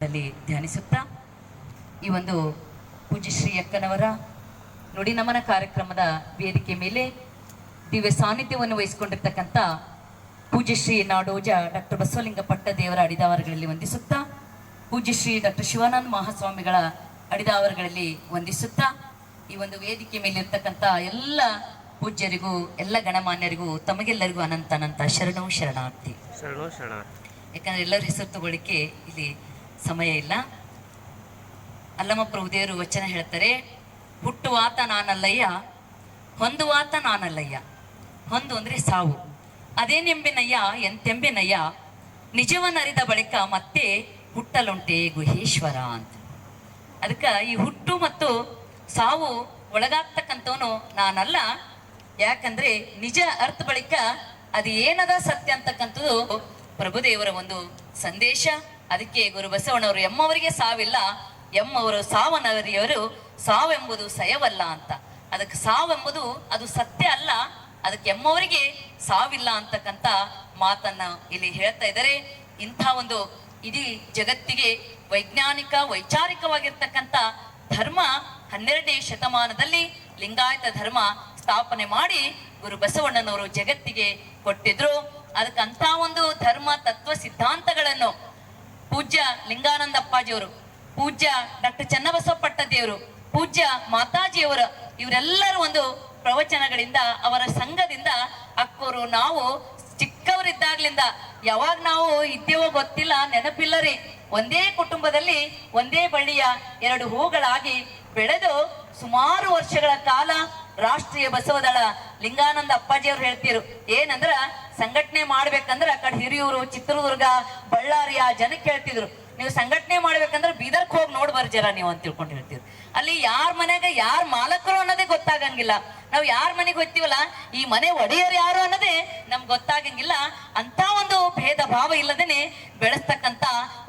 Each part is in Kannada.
ದಲ್ಲಿ ಧ್ಯಾನಿಸುತ್ತಾ ಈ ಒಂದು ಪೂಜ್ಯ ಶ್ರೀ ಅಕ್ಕನವರ ನುಡಿ ನಮನ ಕಾರ್ಯಕ್ರಮದ ವೇದಿಕೆ ಮೇಲೆ ದಿವ್ಯ ಸಾನ್ನಿಧ್ಯವನ್ನು ವಹಿಸಿಕೊಂಡಿರ್ತಕ್ಕಂಥ ಪೂಜ್ಯ ಶ್ರೀ ನಾಡೋಜ ಡಾಕ್ಟರ್ ಬಸವಲಿಂಗ ಪಟ್ಟದೇವರ ಅಡಿದಾವರಗಳಲ್ಲಿ ವಂದಿಸುತ್ತಾ ಪೂಜ್ಯ ಶ್ರೀ ಡಾಕ್ಟರ್ ಶಿವಾನಂದ ಮಹಾಸ್ವಾಮಿಗಳ ಅಡಿದಾವರಗಳಲ್ಲಿ ವಂದಿಸುತ್ತಾ ಈ ಒಂದು ವೇದಿಕೆ ಮೇಲೆ ಇರ್ತಕ್ಕಂಥ ಎಲ್ಲ ಪೂಜ್ಯರಿಗೂ ಎಲ್ಲ ಗಣಮಾನ್ಯರಿಗೂ ತಮಗೆಲ್ಲರಿಗೂ ಅನಂತ ಅನಂತ ಶರಣವು ಶರಣಾರ್ಥಿ. ಶರಣು ಶರಣ ಯಾಕಂದ್ರೆ ಎಲ್ಲರ ಹೆಸರು ತಗೊಳ್ಳಿಕ್ಕೆ ಇಲ್ಲಿ ಸಮಯ ಇಲ್ಲ. ಅಲ್ಲಮ್ಮ ಪ್ರಭುದೇವರು ವಚನ ಹೇಳ್ತಾರೆ, ಹುಟ್ಟುವಾತ ನಾನಲ್ಲಯ್ಯ, ಹೊಂದುವಾತ ನಾನಲ್ಲಯ್ಯ. ಹೊಂದು ಅಂದರೆ ಸಾವು. ಅದೇನೆಂಬೆನಯ್ಯ ಎಂತೆಂಬೆನಯ್ಯ, ನಿಜವನ್ನರಿದ ಬಳಿಕ ಮತ್ತೆ ಹುಟ್ಟಲುಂಟೆ ಗುಹೇಶ್ವರ ಅಂತ. ಅದಕ್ಕೆ ಈ ಹುಟ್ಟು ಮತ್ತು ಸಾವು ಒಳಗಾಗ್ತಕ್ಕಂಥವನು ನಾನಲ್ಲ. ಯಾಕಂದ್ರೆ ನಿಜ ಅರ್ಥ ಬಳಿಕ ಅದು ಏನದ ಸತ್ಯ ಅಂತಕ್ಕಂಥದ್ದು ಪ್ರಭುದೇವರ ಒಂದು ಸಂದೇಶ. ಅದಕ್ಕೆ ಗುರು ಬಸವಣ್ಣವರು ಎಮ್ಮವರಿಗೆ ಸಾವಿಲ್ಲ, ಎಮ್ಮವರು ಸಾವನವರಿಯವರು ಸಾವೆಂಬುದು ಸಯವಲ್ಲ ಅಂತ. ಅದಕ್ಕೆ ಸಾವೆಂಬುದು ಅದು ಸತ್ಯ ಅಲ್ಲ, ಅದಕ್ಕೆ ಎಮ್ಮವರಿಗೆ ಸಾವಿಲ್ಲ ಅಂತಕ್ಕಂಥ ಮಾತನ್ನ ಇಲ್ಲಿ ಹೇಳ್ತಾ ಇದ್ದಾರೆ. ಇಂಥ ಒಂದು ಇಡೀ ಜಗತ್ತಿಗೆ ವೈಜ್ಞಾನಿಕ, ವೈಚಾರಿಕವಾಗಿರ್ತಕ್ಕಂಥ ಧರ್ಮ ಹನ್ನೆರಡನೇ ಶತಮಾನದಲ್ಲಿ ಲಿಂಗಾಯತ ಧರ್ಮ ಸ್ಥಾಪನೆ ಮಾಡಿ ಗುರು ಬಸವಣ್ಣನವರು ಜಗತ್ತಿಗೆ ಕೊಟ್ಟಿದ್ರು. ಅದಕ್ಕಂಥ ಒಂದು ಧರ್ಮ, ತತ್ವ, ಸಿದ್ಧಾಂತಗಳನ್ನು ಪೂಜ್ಯ ಲಿಂಗಾನಂದಪ್ಪಾಜಿಯವರು ಪೂಜ್ಯ ಡಾಕ್ಟರ್ ಚನ್ನಬಸವ ದೇವರು ಪೂಜ್ಯ ಮಾತಾಜಿಯವರು, ಇವರೆಲ್ಲರ ಒಂದು ಪ್ರವಚನಗಳಿಂದ, ಅವರ ಸಂಘದಿಂದ ಅಕ್ಕೋರು, ನಾವು ಚಿಕ್ಕವರಿದ್ದಾಗ್ಲಿಂದ ಯಾವಾಗ ನಾವು ಇದ್ದೇವೋ ಗೊತ್ತಿಲ್ಲ, ನೆನಪಿಲ್ಲ ರೀ. ಒಂದೇ ಕುಟುಂಬದಲ್ಲಿ ಒಂದೇ ಬಳ್ಳಿಯ ಎರಡು ಹೂಗಳಾಗಿ ಬೆಳೆದು ಸುಮಾರು ವರ್ಷಗಳ ಕಾಲ ರಾಷ್ಟ್ರೀಯ ಬಸವದಳ ಲಿಂಗಾನಂದ ಅಪ್ಪಾಜಿಯವ್ರು ಹೇಳ್ತಿರು ಏನಂದ್ರ ಸಂಘಟನೆ ಮಾಡ್ಬೇಕಂದ್ರೆ ಆ ಕಡೆ ಹಿರಿಯೂರು, ಚಿತ್ರದುರ್ಗ ಬಳ್ಳಾರಿಯ ಜನಕ್ಕೆ ಹೇಳ್ತಿದ್ರು. ನೀವು ಸಂಘಟನೆ ಮಾಡ್ಬೇಕಂದ್ರೆ ಬೀದರ್ಕ್ ಹೋಗಿ ನೋಡ್ ಬರ್ಜರ ನೀವು ಅಂತ ತಿಳ್ಕೊಂಡು ಹೇಳ್ತಿದ್ರು. ಅಲ್ಲಿ ಯಾರ ಮನೆಗ ಯಾರ ಮಾಲಕರು ಅನ್ನೋದೇ ಗೊತ್ತಾಗಂಗಿಲ್ಲ. ನಾವು ಯಾರ ಮನೆಗೆ ಹೋಗ್ತೀವಲ್ಲ, ಈ ಮನೆ ಒಡೆಯರು ಯಾರು ಅನ್ನೋದೇ ನಮ್ಗೆ ಗೊತ್ತಾಗಂಗಿಲ್ಲ. ಅಂತ ಒಂದು ಭೇದ ಭಾವ ಇಲ್ಲದೇನೆ ಬೆಳೆಸ್ತಕ್ಕಂತ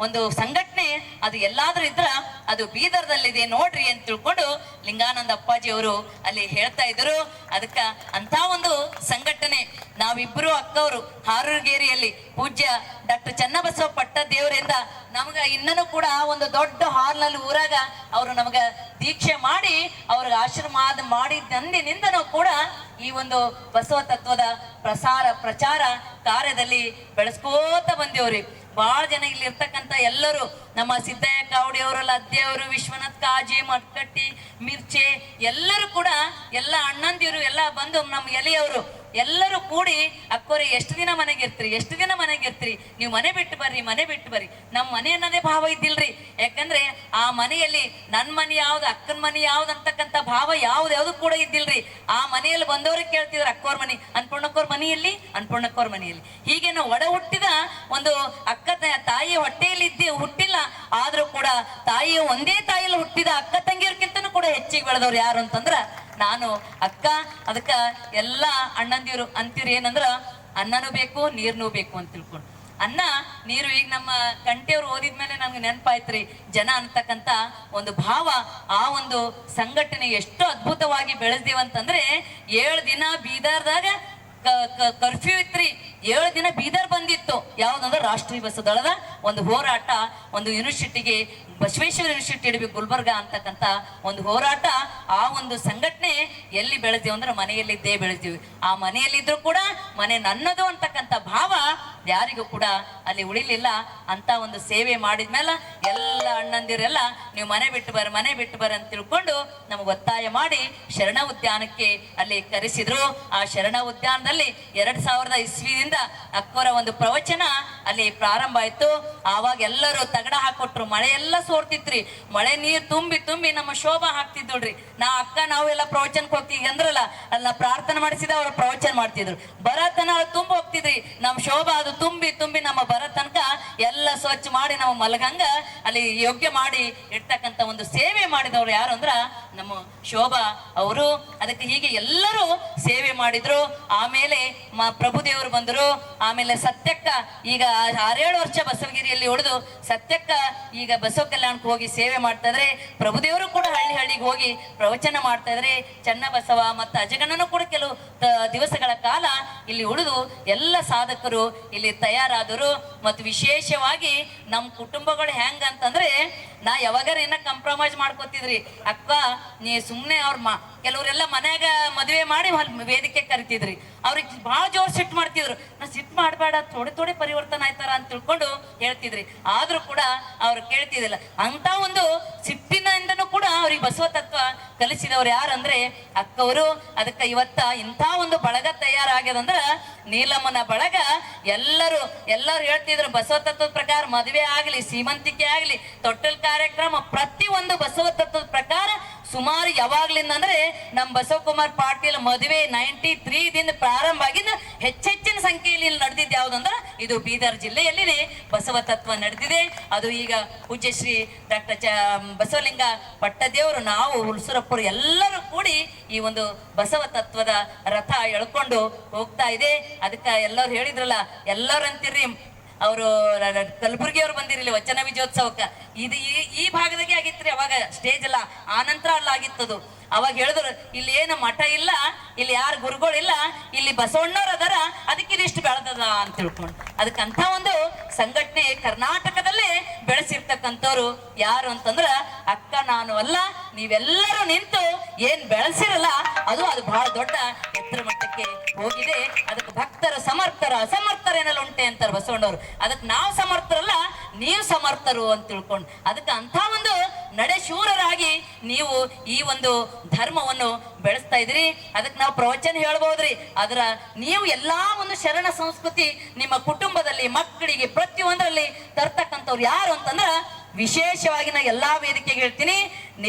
ಒಂದು ಸಂಘಟನೆ ಅದು ಎಲ್ಲಾದ್ರೂ ಇದ್ರ ಅದು ಬೀದರ್ದಲ್ಲಿದೆ ನೋಡ್ರಿ ಅಂತ ತಿಳ್ಕೊಂಡು ಲಿಂಗಾನಂದ ಅಪ್ಪಾಜಿ ಅವರು ಅಲ್ಲಿ ಹೇಳ್ತಾ ಇದ್ರು ಅದಕ್ಕ ಅಂತ ಒಂದು ಸಂಘಟನೆ. ನಾವಿಬ್ರು ಅಕ್ಕವರು ಹಾರೂರ್ಗೇರಿಯಲ್ಲಿ ಪೂಜ್ಯ ಡಾಕ್ಟರ್ ಚನ್ನಬಸವ ಪಟ್ಟ ದೇವರಿಂದ ನಮಗ ಇನ್ನೂ ಕೂಡ ಒಂದು ದೊಡ್ಡ ಹಾಲ್ನಲ್ಲಿ ಊರಾಗ ಅವರು ನಮಗ ದೀಕ್ಷೆ ಮಾಡಿ ಅವ್ರಿಗೆ ಆಶೀರ್ವಾದ ಮಾಡಿದಂದಿನಿಂದನೂ ಕೂಡ ಈ ಒಂದು ಬಸವ ತತ್ವದ ಪ್ರಸಾರ ಪ್ರಚಾರ ಕಾರ್ಯದಲ್ಲಿ ಬೆಳೆಸ್ಕೋತ ಬಂದೇವ್ರಿ. ಬಹಳ ಜನ ಇಲ್ಲಿ ಇರ್ತಕ್ಕಂಥ ಎಲ್ಲರೂ ನಮ್ಮ ಸಿದ್ದಯ್ಯ ಕಾವಡಿಯವರು ಲದ್ದೆಯವರು ವಿಶ್ವನಾಥ್ ಕಾಜಿ, ಮಟ್ಕಟ್ಟಿ, ಮಿರ್ಚೆ ಎಲ್ಲರೂ ಕೂಡ ಎಲ್ಲ ಅಣ್ಣಂದಿರು, ಎಲ್ಲ ಬಂದು ನಮ್ಮ ಎಲೆಯವರು ಎಲ್ಲರೂ ಕೂಡಿ, ಅಕ್ಕೋರೆ, ಎಷ್ಟು ದಿನ ಮನೆಗೆ ಇರ್ತೀರಿ? ಎಷ್ಟು ದಿನ ಮನೆಗೆ ಇರ್ತೀರಿ? ನೀವು ಮನೆ ಬಿಟ್ಟು ಬರ್ರಿ, ಮನೆ ಬಿಟ್ಟು ಬರ್ರಿ. ನಮ್ಮ ಮನೆ ಅನ್ನೋದೇ ಭಾವ ಇದ್ದಿಲ್ರಿ. ಯಾಕಂದ್ರೆ ಆ ಮನೆಯಲ್ಲಿ ನನ್ನ ಮನೆ ಯಾವ್ದು, ಅಕ್ಕನ ಮನೆ ಯಾವ್ದು ಅಂತಕ್ಕಂಥ ಭಾವ ಯಾವ್ದು ಯಾವ್ದು ಕೂಡ ಇದ್ದಿಲ್ರಿ. ಆ ಮನೆಯಲ್ಲಿ ಬಂದವ್ರಿಗೆ ಕೇಳ್ತಿದ್ರು, ಅಕ್ಕೋರ್ ಮನೆ ಅನ್ಪೂರ್ಣಕ್ಕೋರ್ ಮನೆಯಲ್ಲಿ ಅನ್ಪೂರ್ಣಕ್ಕೋರ್ ಮನೆಯಲ್ಲಿ ಹೀಗೆ ನಾವು ಒಡ ಹುಟ್ಟಿದ ಒಂದು ಅಕ್ಕ ತಾಯಿ ಹೊಟ್ಟೆಯಲ್ಲಿ ಇದ್ದಿ ಹುಟ್ಟಿಲ್ಲ. ಆದ್ರೂ ಕೂಡ ತಾಯಿ ಒಂದೇ ತಾಯಿಯಲ್ಲಿ ಹುಟ್ಟಿದ ಅಕ್ಕ ತಂಗಿಯರ್ಕಿಂತನೂ ಕೂಡ ಹೆಚ್ಚಿಗೆ ಬೆಳೆದವ್ರು ಯಾರು ಅಂತಂದ್ರ ನಾನು, ಅಕ್ಕ, ಅದಕ್ಕ ಎಲ್ಲ ಅಣ್ಣಂದಿರು ಅಂತೀರು ಏನಂದ್ರ, ಅನ್ನನೂ ಬೇಕು, ನೀರ್ನೂ ಬೇಕು ಅಂತ ತಿಳ್ಕೊಂಡು. ಅನ್ನ, ನೀರು ಈಗ ನಮ್ಮ ಕಂಠೆಯವ್ರು ಓದಿದ್ಮೇಲೆ ನನ್ಗೆ ನೆನಪಾಯ್ತ್ರಿ, ಜನ ಅಂತಕ್ಕಂತ ಒಂದು ಭಾವ, ಆ ಒಂದು ಸಂಘಟನೆ ಎಷ್ಟು ಅದ್ಭುತವಾಗಿ ಬೆಳೆಸ್ದೇವಂತಂದ್ರೆ, ಏಳು ದಿನ ಬೀದರ್ದಾಗ ಕರ್ಫ್ಯೂ ಇತ್ರಿ. ಏಳು ದಿನ ಬೀದರ್ ಬಂದಿತ್ತು. ಯಾವ್ದಂದ್ರೆ ರಾಷ್ಟ್ರೀಯ ಬಸ್ ದಳದ ಒಂದು ಹೋರಾಟ, ಒಂದು ಯೂನಿವರ್ಸಿಟಿಗೆ ಬಸವೇಶ್ವರ ಯೂನಿವರ್ಸಿಟಿ ಇಡಬೇಕು ಗುಲ್ಬರ್ಗ ಅಂತಕ್ಕಂಥ ಒಂದು ಹೋರಾಟ, ಆ ಒಂದು ಸಂಘಟನೆ ಎಲ್ಲಿ ಬೆಳೆದೀವಿ ಅಂದ್ರೆ ಮನೆಯಲ್ಲಿದ್ದೇ ಬೆಳೆದೀವಿ. ಆ ಮನೆಯಲ್ಲಿದ್ರು ಕೂಡ ಮನೆ ನನ್ನದು ಅಂತಕ್ಕಂಥ ಭಾವ ಯಾರಿಗೂ ಕೂಡ ಅಲ್ಲಿ ಉಳಿಲಿಲ್ಲ. ಅಂತ ಒಂದು ಸೇವೆ ಮಾಡಿದ್ಮೇಲೆ ಎಲ್ಲ ಅಣ್ಣಂದಿರೆಲ್ಲ ನೀವು ಮನೆ ಬಿಟ್ಟು ಬರ, ಮನೆ ಬಿಟ್ಟು ಬರ ಅಂತ ತಿಳ್ಕೊಂಡು ನಮಗೆ ಒತ್ತಾಯ ಮಾಡಿ ಶರಣ ಉದ್ಯಾನಕ್ಕೆ ಅಲ್ಲಿ ಕರೆಸಿದ್ರು. ಆ ಶರಣ ಉದ್ಯಾನದಲ್ಲಿ ಎರಡ್ ಸಾವಿರದ ಇಸ್ವಿಯಿಂದ ಅಕ್ಕೋರ ಒಂದು ಪ್ರವಚನ ಅಲ್ಲಿ ಪ್ರಾರಂಭ ಆಯ್ತು. ಆವಾಗ ಎಲ್ಲರೂ ತಗಡ ಹಾಕೊಟ್ರು. ಮಳೆ ಎಲ್ಲ ಸೋರ್ತಿತ್ರಿ. ಮಳೆ ನೀರ್ ತುಂಬಿ ತುಂಬಿ ನಮ್ಮ ಶೋಭಾ ಹಾಕ್ತಿದ್ದುಳ್ರಿ. ನಾ ಅಕ್ಕ ನಾವೆಲ್ಲ ಪ್ರವಚನಕ್ಕೆ ಹೋಗ್ತೀವಿ ಅಂದ್ರಲ್ಲ, ಅಲ್ಲ ಪ್ರಾರ್ಥನೆ ಮಾಡಿಸಿದ ಅವ್ರು ಪ್ರವಚನ ಮಾಡ್ತಿದ್ರು. ಬರತನ ಅವ್ರು ತುಂಬ ಹೋಗ್ತಿದ್ರಿ. ನಮ್ಮ ಶೋಭಾ ಅದು ತುಂಬಿ ತುಂಬಿ ನಮ್ಮ ಭರತನಕ ತನಕ ಎಲ್ಲ ಸ್ವಚ್ಛ ಮಾಡಿ ನಾವು ಮಲಗಂಗ ಅಲ್ಲಿ ಯೋಗ್ಯ ಮಾಡಿ ಇರ್ತಕ್ಕಂಥ ಒಂದು ಸೇವೆ ಮಾಡಿದವ್ರು ಯಾರು ಅಂದ್ರ ನಮ್ಮ ಶೋಭಾ ಅವರು, ಅದಕ್ಕೆ ಹೀಗೆ ಎಲ್ಲರೂ ಸೇವೆ ಮಾಡಿದ್ರು. ಆಮೇಲೆ ಮ ಪ್ರಭುದೇವರು ಬಂದರು. ಆಮೇಲೆ ಸತ್ಯಕ್ಕ ಈಗ ಆರೇಳು ವರ್ಷ ಬಸವಗಿರಿಯಲ್ಲಿ ಉಳಿದು ಸತ್ಯಕ್ಕ ಈಗ ಬಸವ ಕಲ್ಯಾಣಕ್ಕೆ ಹೋಗಿ ಸೇವೆ ಮಾಡ್ತಾ ಇದ್ರೆ. ಪ್ರಭುದೇವರು ಕೂಡ ಹಳ್ಳಿ ಹಳ್ಳಿಗೆ ಹೋಗಿ ಪ್ರವಚನ ಮಾಡ್ತಾ ಇದ್ರೆ. ಚನ್ನ ಬಸವ ಮತ್ತು ಅಜಗಣ್ಣನು ಕೂಡ ಕೆಲವು ದಿವಸಗಳ ಕಾಲ ಇಲ್ಲಿ ಉಳಿದು ಎಲ್ಲ ಸಾಧಕರು ಇಲ್ಲಿ ತಯಾರಾದರು. ಮತ್ತು ವಿಶೇಷವಾಗಿ ನಮ್ಮ ಕುಟುಂಬಗಳು ಹೆಂಗ ಅಂತಂದ್ರೆ ನಾ ಯಾವಾಗಾರ ಏನ ಕಂಪ್ರಮೈಸ್ ಮಾಡ್ಕೋತಿದ್ರಿ? ಅಕ್ಕ ನೀ ಸುಮ್ಮನೆ ಅವ್ರ ಮಾ, ಕೆಲವರೆಲ್ಲ ಮನ್ಯಾಗ ಮದುವೆ ಮಾಡಿ ವೇದಿಕೆ ಕರಿತಿದ್ರಿ. ಅವ್ರಿಗೆ ಭಾಳ ಜೋರ್ ಸೆಟ್ ಮಾಡ್ತಿದ್ರು. ಸಿಟ್ಟು ಮಾಡಬೇಡ, ಥೋಡೆ ಥೋಡೆ ಪರಿವರ್ತನೆ ಆಯ್ತಾರ ಅಂತ ತಿಳ್ಕೊಂಡು ಹೇಳ್ತಿದ್ರಿ. ಆದ್ರೂ ಕೂಡ ಅವ್ರು ಕೇಳ್ತಿದ್ದಿಲ್ಲ. ಅಂತ ಒಂದು ಸಿಟ್ಟಿನಿಂದನೂ ಕೂಡ ಅವ್ರಿಗೆ ಬಸವ ತತ್ವ ಕಲಿಸಿದವ್ರು ಯಾರಂದ್ರೆ ಅಕ್ಕವರು. ಅದಕ್ಕೆ ಇವತ್ತ ಇಂಥ ಒಂದು ಬಳಗ ತಯಾರಾಗ್ಯದಂದ್ರ ನೀಲಮ್ಮನ ಬಳಗ ಎಲ್ಲರೂ ಎಲ್ಲರೂ ಹೇಳ್ತಿದ್ರು ಬಸವ ತತ್ವದ ಪ್ರಕಾರ ಮದುವೆ ಆಗಲಿ, ಸೀಮಂತಿಕೆ ಆಗಲಿ, ತೊಟ್ಟಲ್ ಕಾರ್ಯಕ್ರಮ ಪ್ರತಿ ಒಂದು ಬಸವ ತತ್ವದ ಪ್ರಕಾರ ಸುಮಾರು ಯಾವಾಗ್ಲಿಂದ ಅಂದ್ರೆ ನಮ್ಮ ಬಸವಕುಮಾರ್ ಪಾಟೀಲ್ ಮದುವೆ ನೈಂಟಿ ತ್ರೀ ದಿಂದ ಪ್ರಾರಂಭ ಆಗಿದ್ದು ಹೆಚ್ಚೆಚ್ಚಿನ ಸಂಖ್ಯೆಯಲ್ಲಿ ಇಲ್ಲಿ ನಡೆದಿದ್ದು ಯಾವ್ದಂದ್ರೆ ಇದು ಬೀದರ್ ಜಿಲ್ಲೆಯಲ್ಲಿ ಬಸವ ತತ್ವ ನಡೆದಿದೆ. ಅದು ಈಗ ಪೂಜ್ಯ ಶ್ರೀ ಡಾಕ್ಟರ್ ಚ ಬಸವಲಿಂಗ ಪಟ್ಟದೇವರು, ನಾವು ಹುಲ್ಸುರಪ್ಪರು ಎಲ್ಲರೂ ಕೂಡಿ ಈ ಒಂದು ಬಸವ ತತ್ವದ ರಥ ಎಳ್ಕೊಂಡು ಹೋಗ್ತಾ ಇದೆ. ಅದಕ್ಕೆ ಎಲ್ಲರೂ ಹೇಳಿದ್ರಲ್ಲ, ಎಲ್ಲರೂ ಅಂತೀರಿ ಅವರು ಕಲಬುರ್ಗಿ ಅವ್ರು ಬಂದಿರಲಿ ವಚನ ವಿಜಯೋತ್ಸವಕ್ಕೆ. ಇದು ಈ ಈ ಭಾಗದಾಗೆ ರೀ ಅವಾಗ ಸ್ಟೇಜ್ ಎಲ್ಲ. ಆನಂತರ ನಂತರ ಅಲ್ಲ ಆಗಿತ್ತದು. ಅವಾಗ ಹೇಳಿದ್ರು, ಇಲ್ಲಿ ಏನು ಮಠ ಇಲ್ಲ, ಇಲ್ಲಿ ಯಾರು ಗುರುಗಳಿಲ್ಲ ಇಲ್ಲಿ ಬಸವಣ್ಣವ್ರು ಅದರ, ಅದಕ್ಕೆ ಇದಿಷ್ಟು ಬೆಳೆದದ ಅಂತ ತಿಳ್ಕೊಂಡು. ಅದಕ್ಕೆ ಅಂತ ಒಂದು ಸಂಘಟನೆ ಕರ್ನಾಟಕದಲ್ಲೇ ಬೆಳೆಸಿರ್ತಕ್ಕಂಥವ್ರು ಯಾರು ಅಂತಂದ್ರ ಅಕ್ಕ ನಾನು ಅಲ್ಲ ನೀವೆಲ್ಲರೂ ನಿಂತು ಏನ್ ಬೆಳೆಸಿರಲ್ಲ, ಅದು ಅದು ಬಹಳ ದೊಡ್ಡ ಎತ್ತರ ಮಟ್ಟಕ್ಕೆ ಹೋಗಿದೆ. ಅದಕ್ಕೆ ಭಕ್ತರ ಸಮರ್ಥರ ಅಸಮರ್ಥರೇನೆಲ್ಲ ಉಂಟೆ ಅಂತಾರೆ ಬಸವಣ್ಣವರು. ಅದಕ್ಕೆ ನಾವು ಸಮರ್ಥರಲ್ಲ, ನೀವು ಸಮರ್ಥರು ಅಂತ ತಿಳ್ಕೊಂಡು. ಅದಕ್ಕೆ ಅಂತ ಒಂದು ನಡೆ ಶೂರರಾಗಿ ನೀವು ಈ ಒಂದು ಧರ್ಮವನ್ನು ಬೆಳೆಸ್ತಾ ಇದ್ರಿ ಅದಕ್ಕೆ ನಾವು ಪ್ರವಚನ ಹೇಳ್ಬೋದ್ರಿ. ಅದರ ನೀವು ಎಲ್ಲಾ ಒಂದು ಶರಣ ಸಂಸ್ಕೃತಿ ನಿಮ್ಮ ಕುಟುಂಬದಲ್ಲಿ, ಮಕ್ಕಳಿಗೆ, ಪ್ರತಿಯೊಂದರಲ್ಲಿ ತರ್ತಕ್ಕಂಥವ್ರು ಯಾರು ಅಂತಂದ್ರ ವಿಶೇಷವಾಗಿ ನಾ ಎಲ್ಲಾ ವೇದಿಕೆಗೆ ಹೇಳ್ತೀನಿ.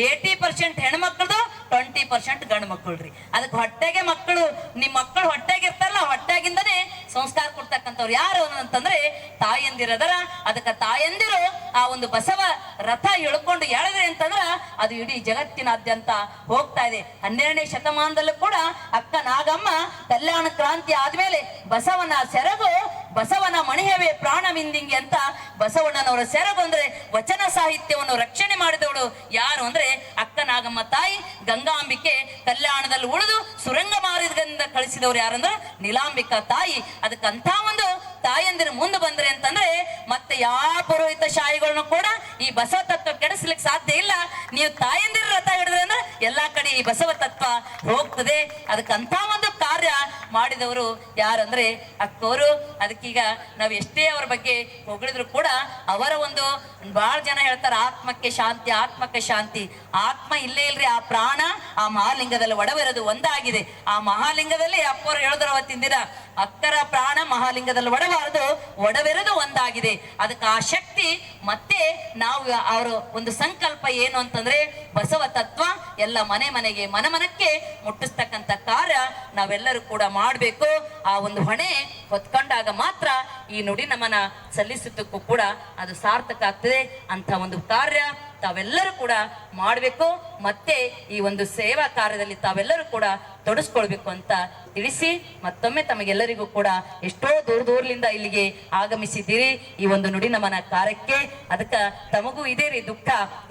ಏಯ್ಟಿ ಪರ್ಸೆಂಟ್ ಹೆಣ್ಮಕ್ಳದು ಟ್ವೆಂಟಿ ಪರ್ಸೆಂಟ್ ಗಂಡು ರೀ ಅದಕ್ಕೆ ಹೊಟ್ಟೆಗೆ ಮಕ್ಕಳು ನಿಮ್ಮ ಮಕ್ಕಳು ಹೊಟ್ಟೆಗೆ ಇರ್ತಾರಲ್ಲ ಹೊಟ್ಟೆಗಿಂದನೇ ಸಂಸ್ಕಾರ ಕೊಡ್ತಕ್ಕಂಥವ್ರು ಯಾರು ಅಂತಂದ್ರೆ ತಾಯಂದಿರದರ. ಅದಕ್ಕೆ ತಾಯಂದಿರು ಆ ಒಂದು ಬಸವ ರಥ ಎಳ್ಕೊಂಡು ಎಳೆದ್ರೆ ಅಂತಂದ್ರ ಅದು ಇಡೀ ಜಗತ್ತಿನಾದ್ಯಂತ ಹೋಗ್ತಾ ಇದೆ. ಹನ್ನೆರಡನೇ ಶತಮಾನದಲ್ಲೂ ಕೂಡ ಅಕ್ಕ ನಾಗಮ್ಮ, ಕಲ್ಯಾಣ ಕ್ರಾಂತಿ ಆದ್ಮೇಲೆ ಬಸವನ ಸೆರಗು ಬಸವನ ಮಣಿಯವೇ ಪ್ರಾಣವಿಂದಿಂಗೆ ಅಂತ ಬಸವಣ್ಣನವರ ಸೆರಗೊಂದ್ರೆ ವಚನ ಸಾಹಿತ್ಯವನ್ನು ರಕ್ಷಣೆ ಮಾಡಿದವಳು ಯಾರು ಅಂದ್ರೆ ಅಕ್ಕನಾಗಮ್ಮ ತಾಯಿ ಗಂಗಾಂಬಿಕೆ ಕಲ್ಯಾಣದಲ್ಲಿ ಉಳಿದು ಸುರಂಗ ಮಾರ್ಗದಿಂದ ಕಳಿಸಿದವರು ಯಾರಂದ್ರೆ ನೀಲಾಂಬಿಕಾ ತಾಯಿ. ಅದಕ್ಕಂಥ ಒಂದು ತಾಯಂದಿರ ಮುಂದೆ ಬಂದ್ರೆ ಅಂತಂದ್ರೆ ಮತ್ತೆ ಯಾವ ಪುರೋಹಿತ ಶಾಹಿಗಳನ್ನು ಕೂಡ ಈ ಬಸವ ತತ್ವ ಕೆಡಿಸ್ಲಿಕ್ಕೆ ಸಾಧ್ಯ ಇಲ್ಲ. ನೀವು ತಾಯಂದಿರ ರಥ ಹಿಡಿದ್ರೆ ಅಂದ್ರೆ ಎಲ್ಲಾ ಕಡೆ ಈ ಬಸವ ತತ್ವ ಹೋಗ್ತದೆ. ಅದಕ್ಕೆ ಅಂತ ಒಂದು ಕಾರ್ಯ ಮಾಡಿದವರು ಯಾರಂದ್ರೆ ಅಕ್ಕೋರು. ಅದಕ್ಕೀಗ ನಾವು ಎಷ್ಟೇ ಅವ್ರ ಬಗ್ಗೆ ಹೊಗಳಿದ್ರು ಕೂಡ ಅವರ ಒಂದು ಬಹಳ ಜನ ಹೇಳ್ತಾರೆ, ಆತ್ಮಕ್ಕೆ ಶಾಂತಿ ಆತ್ಮಕ್ಕೆ ಶಾಂತಿ. ಆತ್ಮ ಇಲ್ಲೇ ಇಲ್ರಿ, ಆ ಪ್ರಾಣ, ಆ ಮಹಾಲಿಂಗದಲ್ಲಿ ಒಡವಿರೋದು ಒಂದಾಗಿದೆ. ಆ ಮಹಾಲಿಂಗದಲ್ಲಿ ಅಪ್ಪರು ಹೇಳಿದ್ರು ಅವತ್ತಿನ ದಿನ ಅಕ್ಕರ ಪ್ರಾಣ ಮಹಾಲಿಂಗದಲ್ಲಿ ಒಡಬಾರದು, ಒಡವೆರದು ಒಂದಾಗಿದೆ. ಅದಕ್ಕೆ ಆ ಶಕ್ತಿ ಮತ್ತೆ ನಾವು ಅವರ ಒಂದು ಸಂಕಲ್ಪ ಏನು ಅಂತಂದ್ರೆ ಬಸವ ತತ್ವ ಎಲ್ಲ ಮನೆ ಮನೆಗೆ ಮನ ಮನಕ್ಕೆ ಮುಟ್ಟಿಸ್ತಕ್ಕಂಥ ಕಾರ್ಯ ನಾವೆಲ್ಲರೂ ಕೂಡ ಮಾಡಬೇಕು. ಆ ಒಂದು ಹೊಣೆ ಹೊತ್ಕೊಂಡಾಗ ಮಾತ್ರ ಈ ನುಡಿ ನಮನ ಸಲ್ಲಿಸಿದ್ದಕ್ಕೂ ಕೂಡ ಅದು ಸಾರ್ಥಕ ಆಗ್ತದೆ. ಅಂತ ಒಂದು ಕಾರ್ಯ ತಾವೆಲ್ಲರೂ ಕೂಡ ಮಾಡಬೇಕು. ಮತ್ತೆ ಈ ಒಂದು ಸೇವಾ ಕಾರ್ಯದಲ್ಲಿ ತಾವೆಲ್ಲರೂ ಕೂಡ ತೊಡಸ್ಕೊಳ್ಬೇಕು ಅಂತ ತಿಳಿಸಿ ಮತ್ತೊಮ್ಮೆ ತಮಗೆಲ್ಲರಿಗೂ ಕೂಡ ಎಷ್ಟೋ ದೂರ ದೂರದಿಂದ ಇಲ್ಲಿಗೆ ಆಗಮಿಸಿದ್ದೀರಿ. ಈ ಒಂದು ನುಡಿ ನಮನ ಕಾರ್ಯಕ್ಕೆ ಅದಕ್ಕ ತಮಗೂ ಇದೆ ರೀ ದುಃಖ.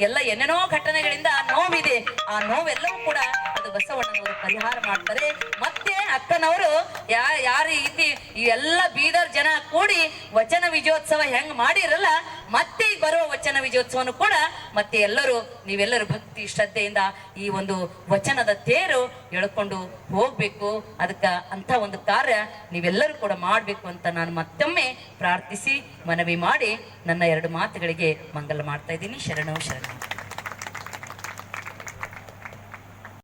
ಎಲ್ಲ ಏನೇನೋ ಘಟನೆಗಳಿಂದ ಆ ನೋವಿದೆ. ಆ ನೋವೆಲ್ಲವೂ ಕೂಡ ಅದು ಬಸವಣ್ಣನವರು ಪರಿಹಾರ ಮಾಡ್ತಾರೆ. ಮತ್ತೆ ಅಕ್ಕನವರು ಯಾ, ಯಾರ ರೀತಿ ಎಲ್ಲ ಬೀದರ್ ಜನ ಕೂಡಿ ವಚನ ವಿಜಯೋತ್ಸವ ಹೆಂಗ್ ಮಾಡಿರಲ್ಲ, ಮತ್ತೆ ಬರುವ ವಚನ ವಿಜಯೋತ್ಸವನು ಕೂಡ ಮತ್ತೆ ಎಲ್ಲರೂ, ನೀವೆಲ್ಲರೂ ಭಕ್ತಿ ಶ್ರದ್ಧೆಯಿಂದ ಈ ಒಂದು ವಚನದ ತೇರು ಎಳ್ಕೊಂಡು ಹೋಗ್ಬೇಕು. ಅದಕ್ಕ ಅಂತ ಒಂದು ಕಾರ್ಯ ನೀವೆಲ್ಲರೂ ಕೂಡ ಮಾಡ್ಬೇಕು ಅಂತ ನಾನು ಮತ್ತೊಮ್ಮೆ ಪ್ರಾರ್ಥಿಸಿ ಮನವಿ ಮಾಡಿ ನನ್ನ ಎರಡು ಮಾತುಗಳಿಗೆ ಮಂಗಲ ಮಾಡ್ತಾ ಇದ್ದೀನಿ. ಶರಣವು ಶರಣ.